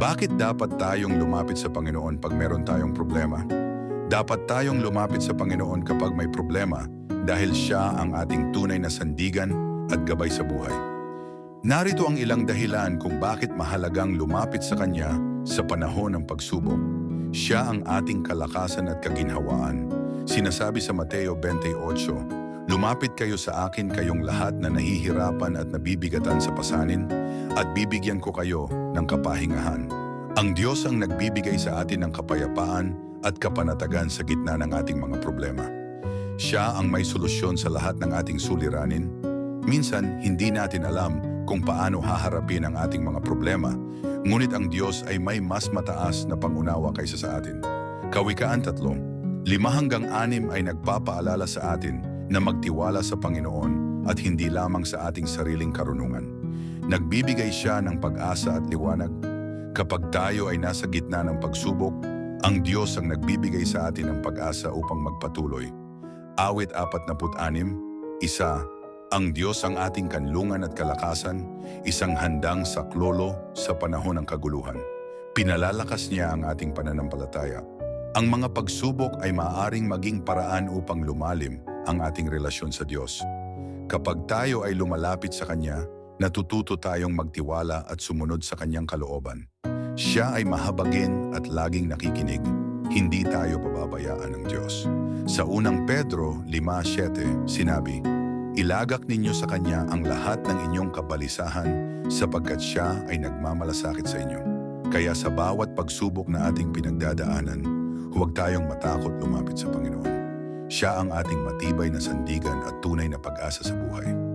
Bakit dapat tayong lumapit sa Panginoon pag meron tayong problema? Dapat tayong lumapit sa Panginoon kapag may problema dahil siya ang ating tunay na sandigan at gabay sa buhay. Narito ang ilang dahilan kung bakit mahalagang lumapit sa Kanya sa panahon ng pagsubok. Siya ang ating kalakasan at kaginhawaan. Sinasabi sa Mateo 28, Lumapit kayo sa akin kayong lahat na nahihirapan at nabibigatan sa pasanin at bibigyan ko kayo ng kapahingahan. Ang Diyos ang nagbibigay sa atin ng kapayapaan at kapanatagan sa gitna ng ating mga problema. Siya ang may solusyon sa lahat ng ating suliranin. Minsan, hindi natin alam kung paano haharapin ang ating mga problema, ngunit ang Diyos ay may mas mataas na pangunawa kaysa sa atin. Kawikaan tatlo, lima hanggang anim ay nagpapaalala sa atin na magtiwala sa Panginoon at hindi lamang sa ating sariling karunungan. Nagbibigay siya ng pag-asa at liwanag. Kapag tayo ay nasa gitna ng pagsubok, ang Diyos ang nagbibigay sa atin ng pag-asa upang magpatuloy. Awit 46, isa, ang Diyos ang ating kanlungan at kalakasan, isang handang saklolo sa panahon ng kaguluhan. Pinalalakas niya ang ating pananampalataya. Ang mga pagsubok ay maaaring maging paraan upang lumalim ang ating relasyon sa Diyos. Kapag tayo ay lumalapit sa Kanya, natututo tayong magtiwala at sumunod sa Kanyang kalooban. Siya ay mahabagin at laging nakikinig. Hindi tayo pababayaan ng Diyos. Sa unang Pedro 5.7, sinabi, Ilagak ninyo sa Kanya ang lahat ng inyong kabalisahan sapagkat Siya ay nagmamalasakit sa inyo. Kaya sa bawat pagsubok na ating pinagdadaanan, huwag tayong matakot lumapit sa Panginoon. Siya ang ating matibay na sandigan at tunay na pag-asa sa buhay.